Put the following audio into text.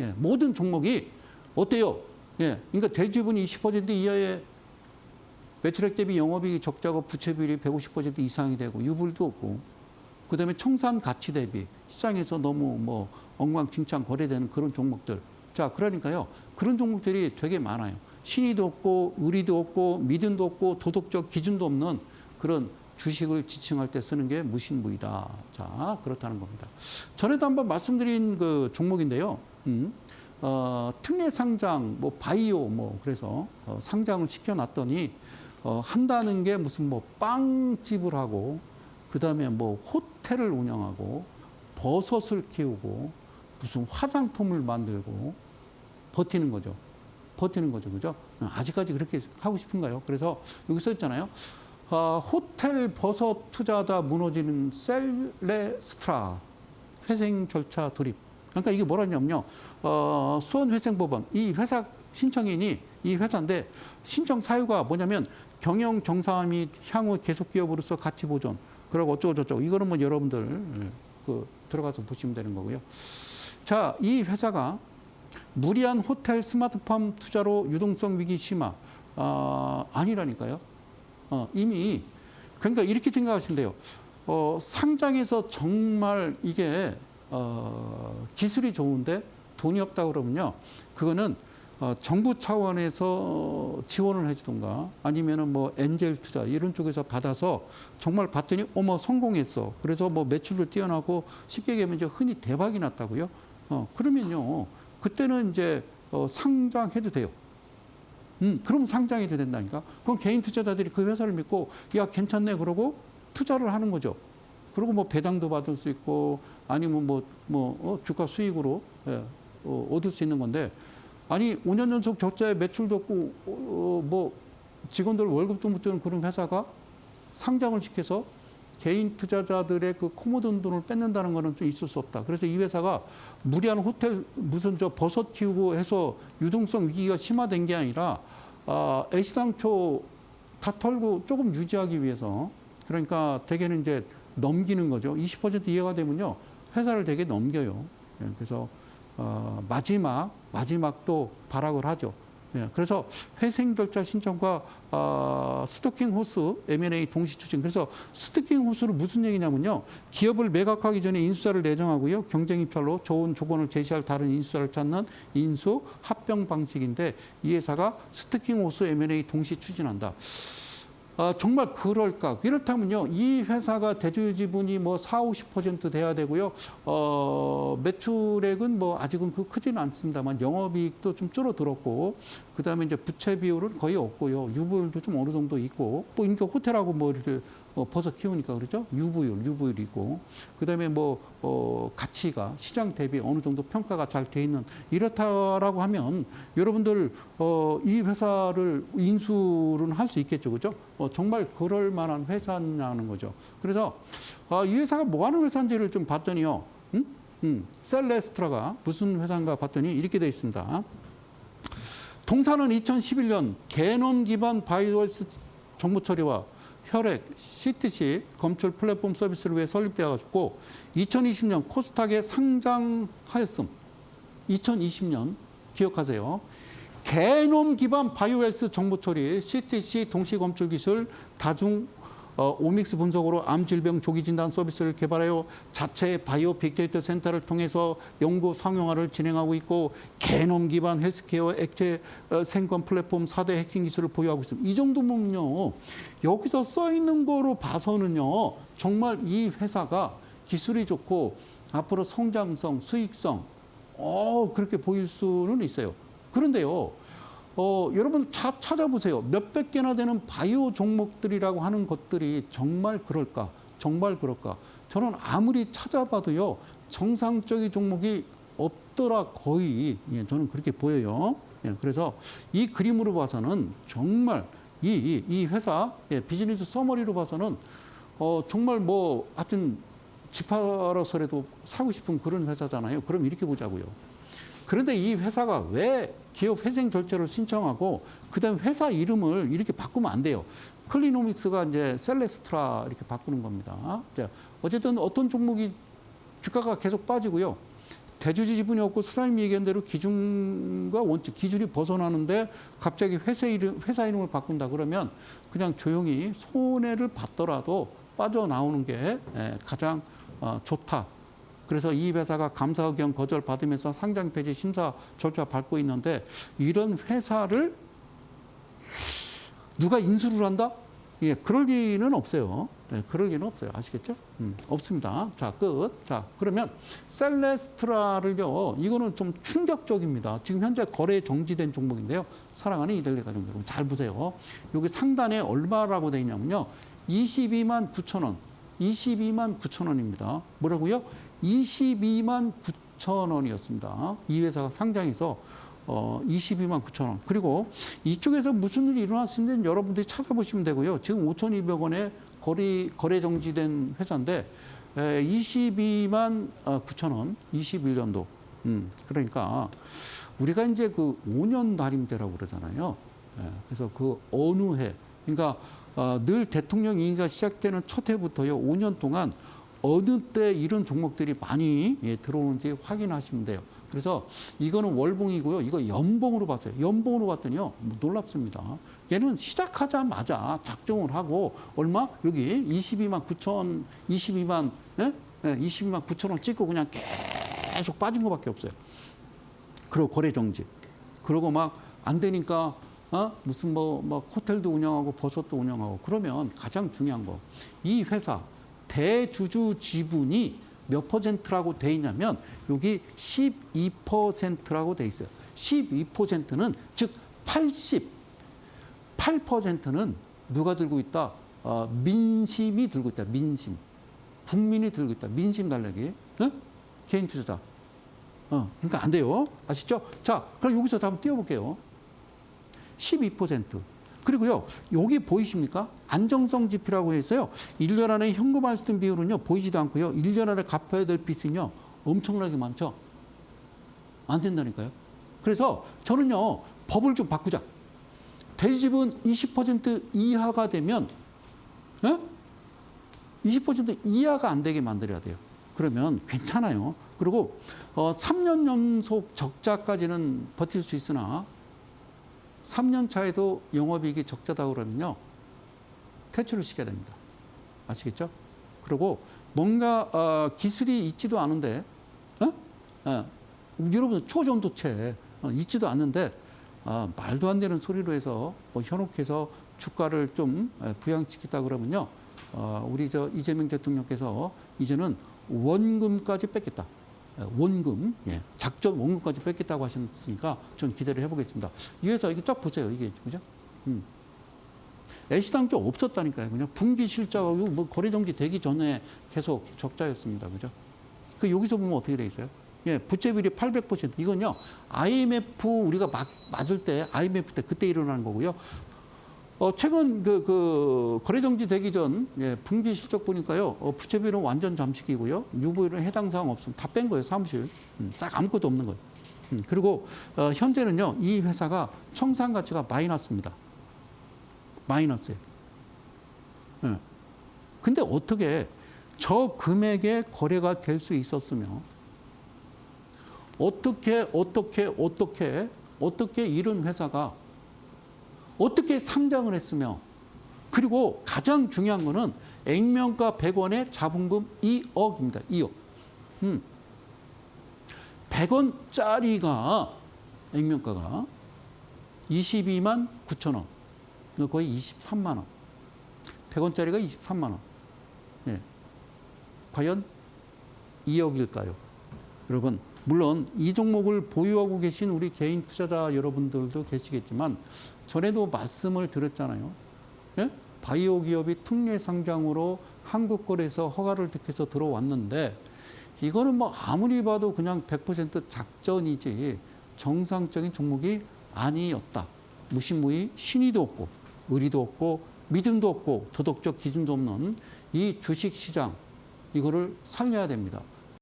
예, 모든 종목이 어때요? 예, 그러니까 대지분이 20% 이하의 매출액 대비 영업이익 적자고 부채 비율이 150% 이상이 되고 유불도 없고 그다음에 청산 가치 대비 시장에서 너무 뭐 엉망진창 거래되는 그런 종목들. 자, 그러니까요. 그런 종목들이 되게 많아요. 신의도 없고 의리도 없고 믿음도 없고 도덕적 기준도 없는 그런 주식을 지칭할 때 쓰는 게 무신무이다. 자, 그렇다는 겁니다. 전에도 한번 말씀드린 그 종목인데요. 음, 어, 특례 상장, 뭐 바이오, 뭐 그래서 어, 상장을 시켜놨더니 어, 한다는 게 무슨 뭐 빵집을 하고 그다음에 뭐 호텔을 운영하고 버섯을 키우고 무슨 화장품을 만들고 버티는 거죠. 버티는 거죠. 그죠? 아직까지 그렇게 하고 싶은가요? 그래서 여기 써 있잖아요. 어, 호텔 버섯 투자하다 무너지는 셀레스트라 회생 절차 돌입. 그러니까 이게 뭐라냐면요. 어, 수원회생법원 이 회사 신청인이 이 회사인데 신청 사유가 뭐냐면 경영 정상화 및 향후 계속 기업으로서 가치 보존 그리고 어쩌고 저쩌고 이거는 뭐 여러분들 그 들어가서 보시면 되는 거고요. 자, 이 회사가 무리한 호텔 스마트팜 투자로 유동성 위기 심화 아, 아니라니까요. 어, 이미 그러니까 이렇게 생각하시면 돼요. 어, 상장에서 정말 이게 어, 기술이 좋은데 돈이 없다 그러면요. 그거는 어, 정부 차원에서 지원을 해주던가 아니면은 뭐 엔젤 투자 이런 쪽에서 받아서 정말 봤더니 어머 성공했어. 그래서 뭐 매출도 뛰어나고 쉽게 얘기하면 이제 흔히 대박이 났다고요. 어, 그러면요. 그때는 이제 어, 상장해도 돼요. 음, 그럼 돼야 된다니까. 그럼 개인 투자자들이 그 회사를 믿고 야 괜찮네 그러고 투자를 하는 거죠. 그리고 뭐 배당도 받을 수 있고 아니면 뭐, 뭐 어, 주가 수익으로 예, 어, 얻을 수 있는 건데 아니 5년 연속 적자에 매출도 없고 어, 뭐 직원들 월급도 못 주는 그런 회사가 상장을 시켜서 개인 투자자들의 그 코모돈 돈을 뺏는다는 거는 좀 있을 수 없다. 그래서 이 회사가 무리한 호텔 무슨 저 버섯 키우고 해서 유동성 위기가 심화된 게 아니라 아, 애시당초 다 털고 조금 유지하기 위해서 그러니까 대개는 이제 넘기는 거죠. 20% 이하가 되면요 회사를 되게 넘겨요. 예, 그래서 어, 마지막 마지막도 발악을 하죠. 예, 그래서 회생 절차 신청과 어, 스토킹 호스 M&A 동시 추진. 그래서 스토킹 호스는 무슨 얘기냐면요. 기업을 매각하기 전에 인수자를 내정하고요. 경쟁 입찰로 좋은 조건을 제시할 다른 인수자를 찾는 인수 합병 방식인데 이 회사가 스토킹 호스 M&A 동시 추진한다. 아, 정말 그럴까? 그렇다면요, 이 회사가 대주 지분이 뭐 4, 50% 돼야 되고요. 어, 매출액은 뭐 아직은 그 크지는 않습니다만 영업이익도 좀 줄어들었고, 그 다음에 이제 부채 비율은 거의 없고요. 유보율도 좀 어느 정도 있고, 뭐 인가 호텔하고 뭐 이렇게 어, 버섯 키우니까 그러죠? 유보율, 유보율이 있고, 그 다음에 뭐, 어, 가치가 시장 대비 어느 정도 평가가 잘 돼 있는 이렇다라고 하면 여러분들, 어, 이 회사를 인수는 할 수 있겠죠. 그죠? 어, 정말 그럴 만한 회사냐는 거죠. 그래서, 아, 이 회사가 뭐 하는 회사인지를 좀 봤더니요. 음? 음, 셀레스트라가 무슨 회사인가 봤더니 이렇게 돼 있습니다. 동사는 2011년 개놈 기반 바이오스 정보 처리와 혈액, CTC 검출 플랫폼 서비스를 위해 설립되어가지고 2020년 코스닥에 상장하였음. 2020년 기억하세요. 개놈 기반 바이오헬스 정보 처리, CTC 동시 검출 기술, 다중 어, 오믹스 분석으로 암 질병 조기 진단 서비스를 개발하여 자체 바이오 빅데이터 센터를 통해서 연구 상용화를 진행하고 있고 개놈 기반 헬스케어 액체 어, 생검 플랫폼 4대 핵심 기술을 보유하고 있습니다. 이 정도면요. 여기서 써 있는 거로 봐서는요. 정말 이 회사가 기술이 좋고 앞으로 성장성, 수익성 어, 그렇게 보일 수는 있어요. 그런데요. 어, 여러분 차, 찾아보세요. 몇백 개나 되는 바이오 종목들이라고 하는 것들이 정말 그럴까? 정말 그럴까? 저는 아무리 찾아봐도요. 정상적인 종목이 없더라 거의 예, 저는 그렇게 보여요. 예, 그래서 이 그림으로 봐서는 정말 이, 이, 이 회사 예, 비즈니스 서머리로 봐서는 어, 정말 뭐 하여튼 집 팔아서라도 사고 싶은 그런 회사잖아요. 그럼 이렇게 보자고요. 그런데 이 회사가 왜 기업 회생 절차를 신청하고 그다음 에 회사 이름을 이렇게 바꾸면 안 돼요. 클리노믹스가 이제 셀레스트라 이렇게 바꾸는 겁니다. 자, 어쨌든 어떤 종목이 주가가 계속 빠지고요. 대주주 지분이 없고 소장님 얘기한 대로 기준과 원칙, 기준이 벗어나는데 갑자기 회사 이름, 회사 이름을 바꾼다 그러면 그냥 조용히 손해를 받더라도 빠져나오는 게 예, 가장 어, 좋다. 그래서 이 회사가 감사 의견 거절 받으면서 상장 폐지 심사 절차 밟고 있는데 이런 회사를 누가 인수를 한다? 예, 그럴 리는 없어요. 예, 그럴 리는 없어요. 아시겠죠? 음, 없습니다. 자, 끝. 자, 그러면 셀레스트라를요, 이거는 좀 충격적입니다. 지금 현재 거래 정지된 종목인데요. 사랑하는 이델리 가족 여러분, 잘 보세요. 여기 상단에 얼마라고 되어 있냐면요. 22만 9천 원. 22만 9천 원입니다. 뭐라고요? 22만 9천 원이었습니다. 이 회사가 상장해서 어, 22만 9천 원. 그리고 이쪽에서 무슨 일이 일어났는지 여러분들이 찾아보시면 되고요. 지금 5,200원에 거래, 거래 정지된 회사인데 에, 22만 어, 9천 원, 21년도. 음, 그러니까 우리가 이제 그 5년 날임대라고 그러잖아요. 예, 그래서 그 어느 해, 그러니까 어, 늘 대통령 임기가 시작되는 첫 해부터요, 5년 동안 어느 때 이런 종목들이 많이 예, 들어오는지 확인하시면 돼요. 그래서 이거는 월봉이고요. 이거 연봉으로 봤어요. 연봉으로 봤더니요. 뭐 놀랍습니다. 얘는 시작하자마자 작정을 하고 얼마? 여기 22만 9천, 22만, 예? 예, 22만 9천 원 찍고 그냥 계속 빠진 것밖에 없어요. 그리고 거래 정지. 그러고 막 안 되니까 어? 무슨 뭐, 뭐 호텔도 운영하고 버섯도 운영하고 그러면 가장 중요한 거. 이 회사 대주주 지분이 몇 퍼센트라고 돼 있냐면 여기 12%라고 돼 있어요. 12%는 즉 88%는 누가 들고 있다? 어, 민심이 들고 있다. 민심. 국민이 들고 있다. 민심 달래기. 어? 개인 투자자. 어, 그러니까 안 돼요. 아시죠? 자, 그럼 여기서 한번 띄워볼게요. 12%. 그리고요, 여기 보이십니까? 안정성 지표라고 해서요, 1년 안에 현금 할수있 비율은요, 보이지도 않고요, 1년 안에 갚아야 될 빚은요, 엄청나게 많죠? 안 된다니까요. 그래서 저는요, 법을 좀 바꾸자. 대지분 20% 이하가 되면, 예? 20% 이하가 안 되게 만들어야 돼요. 그러면 괜찮아요. 그리고 어, 3년 연속 적자까지는 버틸 수 있으나 3년 차에도 영업이익이 적자다 그러면요. 퇴출을 시켜야 됩니다. 아시겠죠? 그리고 뭔가 어, 기술이 있지도 않은데, 어? 어, 여러분 초전도체 어, 있지도 않는데 어, 말도 안 되는 소리로 해서 뭐 현혹해서 주가를 좀 에, 부양시켰다 그러면요. 어, 우리 저 이재명 대통령께서 이제는 원금까지 뺏겠다. 에, 원금, 예, 작전 원금까지 뺏겠다고 하셨으니까 전 기대를 해보겠습니다. 이 회사 이거 쫙 보세요. 이게 그죠? 음. 애시당초 없었다니까요. 그냥 분기 실적하고 뭐 거래 정지 되기 전에 계속 적자였습니다. 그죠? 그 여기서 보면 어떻게 돼 있어요? 예, 부채 비율이 800% 이건요. IMF 우리가 막 맞을 때 IMF 때 그때 일어나는 거고요. 어, 최근 그, 그 거래 정지 되기 전 예, 분기 실적 보니까요. 어, 부채 비율은 완전 잠식이고요. 유보율은 해당 사항 없으면 다뺀 거예요. 사무실. 음, 딱 아무것도 없는 거예요. 음, 그리고 어, 현재는요. 이 회사가 청산 가치가 마이너스입니다. 마이너스예요. 예. 근데 어떻게 저 금액의 거래가 될 수 있었으며 어떻게 어떻게 어떻게 어떻게 이런 회사가 어떻게 상장을 했으며 그리고 가장 중요한 거는 액면가 100원에 자본금 2억입니다. 2억. 음. 100원짜리가 액면가가 22만 9천 원. 거의 23만 원. 100원짜리가 23만 원. 예. 과연 2억일까요? 여러분, 물론 이 종목을 보유하고 계신 우리 개인 투자자 여러분들도 계시겠지만 전에도 말씀을 드렸잖아요. 예? 바이오 기업이 특례 상장으로 한국 거래에서 허가를 득해서 들어왔는데 이거는 뭐 아무리 봐도 그냥 100% 작전이지 정상적인 종목이 아니었다. 무신무의 신의도 없고 의리도 없고 믿음도 없고 도덕적 기준도 없는 이 주식 시장 이거를 살려야 됩니다.